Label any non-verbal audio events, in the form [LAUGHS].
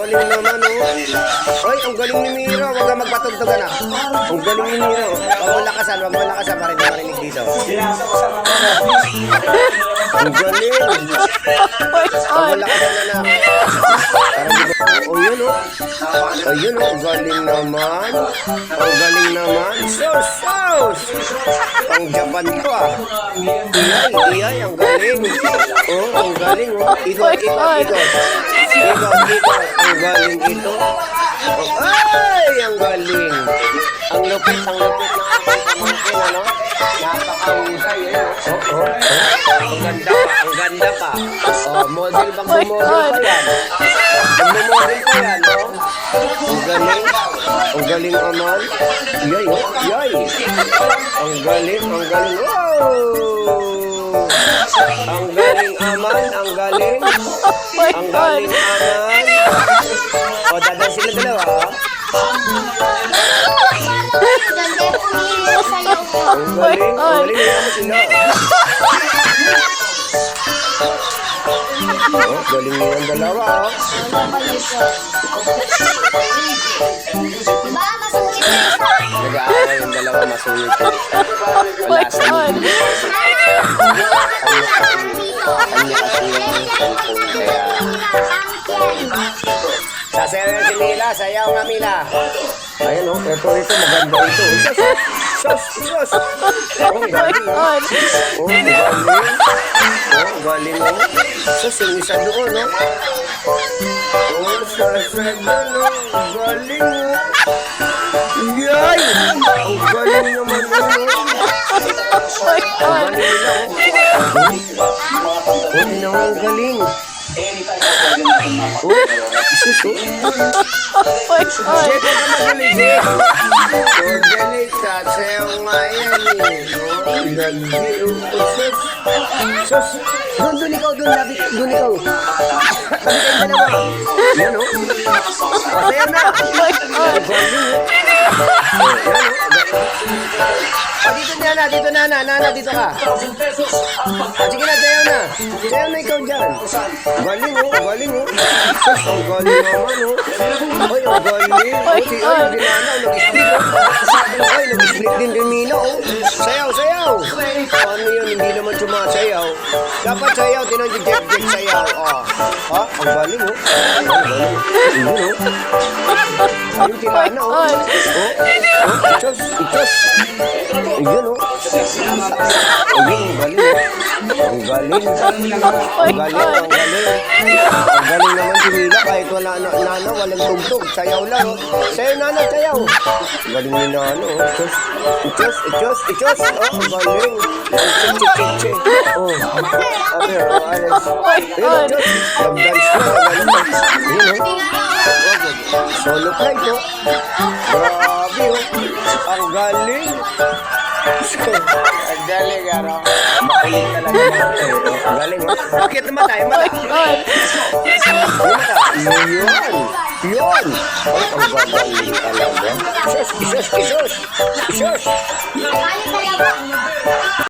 galing naman, oh. Ay, ang galing ni Miro. Huwag ka magpatugtugan, ah. Ang galing ni Miro. Huwag mo lakasan, huwag mo lakasan hindi marinig dito. Ang galing. Huwag mo lakasan ba? Oh, yun, oh. Oh, yun, oh. Galing naman. Ang galing naman. Sus, sus. Ang Japan to, ah. Iyay, iyay, ang galing. Oh, ang galing, oh. Ikot, ikot, ikot. Ang galing ito. Oh, ay, ang galing. Ang lupit, ang lupit ng aking pamangkin, ano? Napakahusay, eh. Oh, oh, oh. Ang ganda pa, ang ganda pa. Oh, model bang bumodel pa yan? Bumodel pa yan, no? Ang galing. Ang galing naman. Yay, oh. Yay. Ang galing, ang galing. Wow! Ang galing aman, ang galing. [LAUGHS] Ang galing aman. O, dadan sila dalawa. Ang galing, ang galing. Hayaan mo sila. Oh, galing nyo ang dalawa. oh. Masungit na isa? Nag-aaway yung dalawa masungit. Wala sa Sasayaw na si Mila, sayaw nga Mila. Ayan o, oh, ito, ito, maganda ito. Sus, sus, sus. Oh, galing o. Oh, galing. Oh, galing o. Sus, yung isa doon o. Oh, sasaya doon o. Galing o. Yay! Ang galing naman. Ang galing o. Oh, ina mo, ang galing. Oh, Jeff. Oh, galing ka. Sayaw nga yan eh. Oh, lagi. Oh, sus. Doon, doon. Yan. Oh, sayaw na. Ang galing o. Oh, dito na na, dito na na, nana, dito ka. Ah, sige na, sayaw na. Sayaw na ikaw dyan. Galing oh, galing oh. Ang galing naman oh. Ay, ang galing. Oh, si ay, ginana, nag-split oh. Ay, nag-split din din oh. Sayaw, sayaw. Ano yun, hindi naman sumasayaw. Dapat sayaw, tinanggit-jet-jet sayaw. Oh. Ha, ang galing oh. Ang galing. Yun oh. Ayun, tilana oh. Oh, oh, ichos, ichos. Ayun oh. Ayun, ang galing oh. Ang galing. Ang galing, ang na, walang tugtog. Sayaw lang. Oh. Sayaw, nana, sayaw. Ang galing ni nana. Oh. Ichos, ichos. Oh, ang galing. Oh. Oh. Ang galing. Oh. Solo flight, oh. Oh. Galing. Ang [LAUGHS] galing, ano? Makulit talaga. Ang galing, oh. Bakit naman tayo? Mata. Yung mata. Yun. Yun. Ay, ang gagaling talaga. Isos, isos, isos. Isos.